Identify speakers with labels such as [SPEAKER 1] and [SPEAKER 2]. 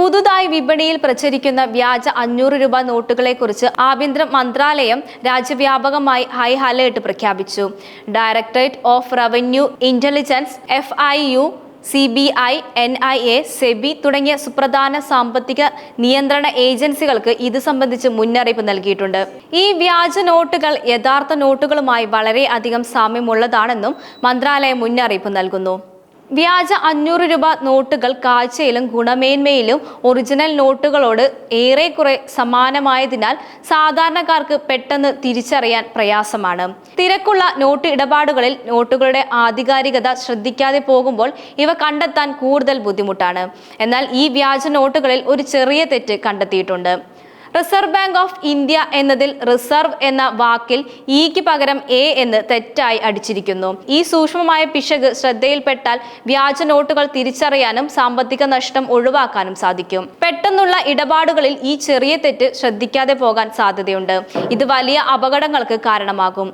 [SPEAKER 1] പുതുതായി വിപണിയിൽ പ്രചരിക്കുന്ന വ്യാജ അഞ്ഞൂറ് രൂപ നോട്ടുകളെക്കുറിച്ച് ആഭ്യന്തര മന്ത്രാലയം രാജ്യവ്യാപകമായി ഹൈ അലേർട്ട് പ്രഖ്യാപിച്ചു. Directorate of revenue intelligence F I U C B I N I A SEBI തുടങ്ങിയ സുപ്രധാന സാമ്പത്തിക നിയന്ത്രണ ഏജൻസികൾക്ക് ഇത് സംബന്ധിച്ച് മുന്നറിയിപ്പ് നൽകിയിട്ടുണ്ട്. ഈ വ്യാജ നോട്ടുകൾ യഥാർത്ഥ നോട്ടുകളുമായി വളരെ അധികം സാമ്യമുള്ളതാണെന്നും മന്ത്രാലയം മുന്നറിയിപ്പ് നൽകുന്നു. വ്യാജ അഞ്ഞൂറ് രൂപ നോട്ടുകൾ കാഴ്ചയിലും ഗുണമേന്മയിലും ഒറിജിനൽ നോട്ടുകളോട് ഏറെക്കുറെ സമാനമായതിനാൽ സാധാരണക്കാർക്ക് പെട്ടെന്ന് തിരിച്ചറിയാൻ പ്രയാസമാണ്. തിരക്കുള്ള നോട്ട് ഇടപാടുകളിൽ നോട്ടുകളുടെ ആധികാരികത ശ്രദ്ധിക്കാതെ പോകുമ്പോൾ ഇവ കണ്ടെത്താൻ കൂടുതൽ ബുദ്ധിമുട്ടാണ്. എന്നാൽ ഈ വ്യാജ നോട്ടുകളിൽ ഒരു ചെറിയ തെറ്റ് കണ്ടെത്തിയിട്ടുണ്ട്. റിസർവ് ബാങ്ക് ഓഫ് ഇന്ത്യ എന്നതിൽ റിസർവ് എന്ന വാക്കിൽ ഇക്ക് പകരം എ എന്ന് തെറ്റായി അടിച്ചിരിക്കുന്നു. ഈ സൂക്ഷ്മമായ പിശക് ശ്രദ്ധയിൽപ്പെട്ടാൽ വ്യാജ നോട്ടുകൾ തിരിച്ചറിയാനും സാമ്പത്തിക നഷ്ടം ഒഴിവാക്കാനും സാധിക്കും. പെട്ടെന്നുള്ള ഇടപാടുകളിൽ ഈ ചെറിയ തെറ്റ് ശ്രദ്ധിക്കാതെ പോകാൻ സാധ്യതയുണ്ട്. ഇത് വലിയ അപകടങ്ങൾക്ക് കാരണമാകും.